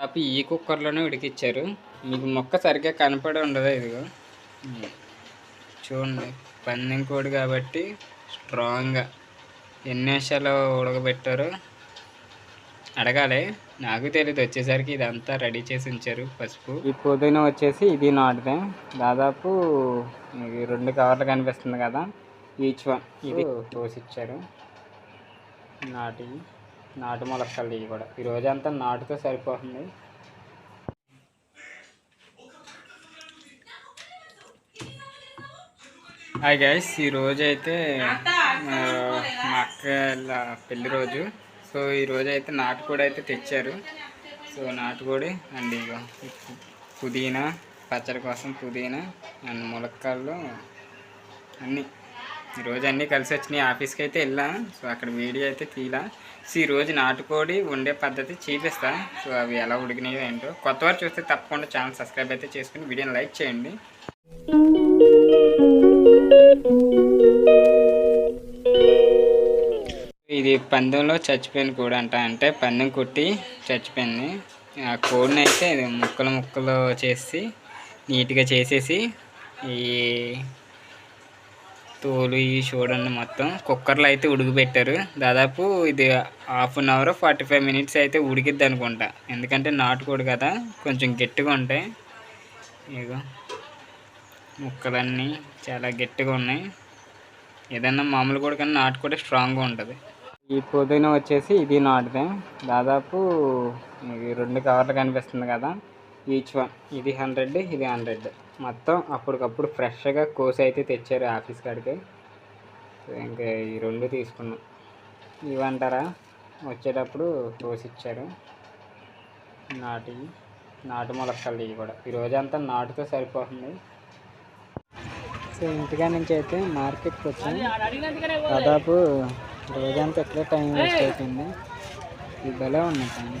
దాపు ఈ కుక్కర్లోనే ఉడికిచ్చారు. మీకు మొక్క సరిగ్గా కనపడి ఉండదు ఇదిగో. చూడండి పందెం కోడి కాబట్టి స్ట్రాంగ్గా ఎన్ని నిమిషాలు ఉడకబెట్టారో అడగాలి. నాకు తెలియదు వచ్చేసరికి ఇదంతా రెడీ చేసి ఉంచారు పసుపు. ఈ పుదీనా వచ్చేసి ఇది నాటుదే. దాదాపు రెండు కవర్లు కనిపిస్తుంది కదా ఈచ్ వన్ ఇది పోసిచ్చారు. నాటి నాటు మొలక్కలు ఇవి కూడా. ఈ రోజంతా నాటుతో సరిపోతుంది. హాయ్ గైస్ ఈ అయితే మా అక్క వాళ్ళ పెళ్ళి రోజు. సో ఈ రోజు అయితే నాటుకోడి అయితే తెచ్చారు. సో నాటుకోడి అండ్ ఇగో పుదీనా పచ్చడి కోసం పుదీనా అండ్ ములక్కాళ్ళు అన్నీ ఈరోజు అన్నీ కలిసి వచ్చినాయి. ఆఫీస్కి అయితే వెళ్ళా. సో అక్కడ వీడియో అయితే తీలా సో ఈరోజు నాటుకోడి వండే పద్ధతి చూపిస్తా. సో అవి ఎలా ఉడికినాయో ఏంటో. కొత్త వారు చూస్తే తప్పకుండా ఛానల్ సబ్స్క్రైబ్ అయితే చేసుకుని వీడియోని లైక్ చేయండి. ఇది పందెంలో చచ్చిపోయిన కోడి అంట. అంటే పందెం కొట్టి చచ్చిపోయింది. ఆ కోడిని అయితే ముక్కలు ముక్కలు చేసి నీట్గా చేసేసి ఈ తోలు ఇవి చూడండి మొత్తం. కుక్కర్లో అయితే ఉడికిపెట్టారు. దాదాపు ఇది half an hour forty five minutes అయితే ఉడికిద్ది అనుకుంటా. ఎందుకంటే నాటుకోడు కదా కొంచెం గట్టిగా ఉంటాయి. ఇగో ముక్కలన్నీ చాలా గట్టిగా ఉన్నాయి. ఏదన్నా మామూలు కూడా కానీ నాటుకోడి స్ట్రాంగ్గా ఉంటుంది. ఈ పుదీనా వచ్చేసి ఇది నాటుదే దాదాపు ఇది రెండు కవర్లు కనిపిస్తుంది కదా. ఈచ్ వన్ ఇది హండ్రెడ్ ఇది హండ్రెడ్. మొత్తం అప్పటికప్పుడు ఫ్రెష్గా కోసి అయితే తెచ్చారు ఆఫీస్ కాడికి. ఇంకా ఈ రెండు తీసుకున్నాం. ఇవంటారా? వచ్చేటప్పుడు కోసి ఇచ్చారు. నాటి నాటు మొలక్కలు ఇవి కూడా. ఈ రోజంతా నాటుతో సరిపోతుంది. సో ఇంటికా నుంచి అయితే మార్కెట్కి వచ్చాను దాదాపు రోజంతా ఎట్లా టైం వేస్ట్ అయిపోయింది. ఇది భలే ఉన్నాయి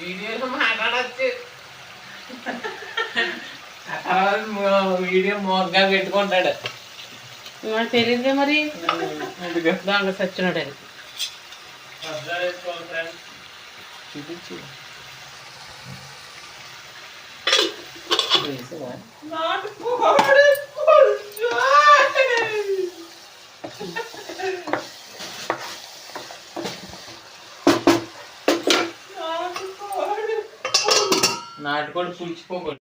వీడియోలో మాట్లాడచ్చు. వీడియో మోగ్గా పెట్టుకుంటాడు. మనకు తెలియదే మరి? దాంట్లో సచ్చినట్టు అది. చూపించు. నాటుకోడి పులిచిపోకూడదు.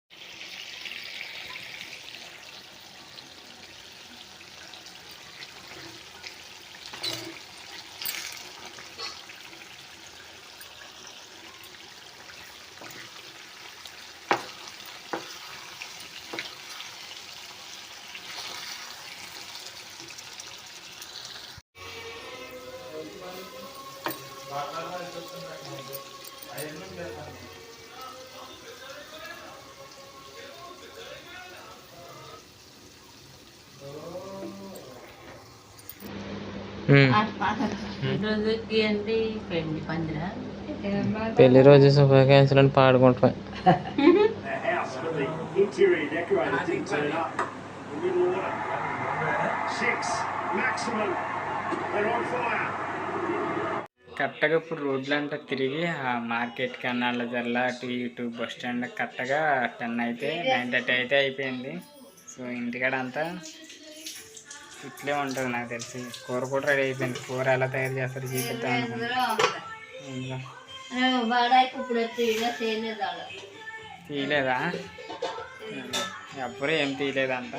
పెళ్ళి రోజు శుభాకాంక్షలు అని పాడుకుంటాం. కరెక్ట్గా ఇప్పుడు రోడ్లు అంతా తిరిగి ఆ మార్కెట్ కన్నాళ్ళ జల్ల అటు ఇటు బస్ స్టాండ్ కరెక్ట్గా టెన్ అయితే నైన్ థర్టీ అయితే అయిపోయింది. సో ఇంటికాడ అంతా ఇట్లే ఉంటుంది నాకు తెలిసి. కూర కూడా రెడీ అయిపోయింది. కూర ఎలా తయారు చేస్తారు చూపిద్దాం తీయలేదా? ఎవ్వరూ ఏం తీయలేదంట.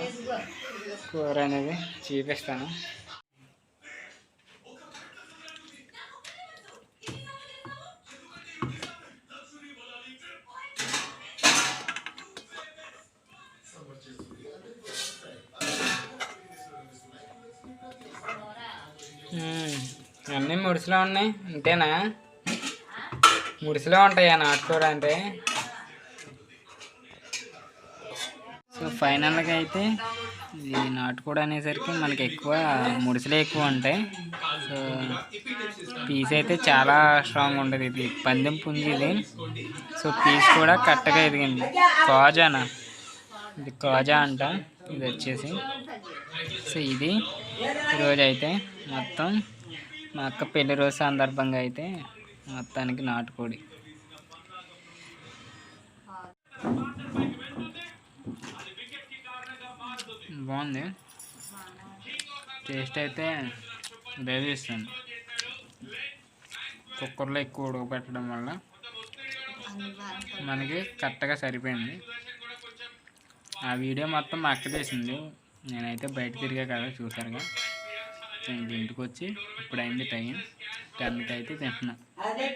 కూర అనేది చూపిస్తాను. అన్నీ ముడిసిలో ఉన్నాయి అంతేనా? ముడిసిలో ఉంటాయా నాటుకోడ అంటే? సో ఫైనల్గా అయితే ఇది నాటుకోడి అనేసరికి మనకి ఎక్కువ ముడిసలే ఎక్కువ ఉంటాయి. సో పీస్ అయితే చాలా స్ట్రాంగ్ ఉంటుంది ఇది. పందెం పుంజి ఇది. సో పీస్ కూడా కరెక్ట్గా ఎదిగింది. కాజానా? ఇది కాజా అంట. ఇది వచ్చేసి. సో ఇది ఈరోజు అయితే మొత్తం మా అక్క పెళ్ళి రోజు సందర్భంగా అయితే మొత్తానికి నాటుకోడి. బాగుంది. టేస్ట్ అయితే ఇస్తాను కుక్కర్లో ఎక్కువ ఉడకబెట్టడం వల్ల మనకి కరెక్ట్గా సరిపోయింది. ఆ వీడియో మొత్తం మా అక్క తీసింది నేనైతే బయట తిరిగా కదా చూసారుగా సో ఇంక ఇంటికి వచ్చి ఇప్పుడు అయింది టైం. టెన్కి అయితే తింటున్నా. అదే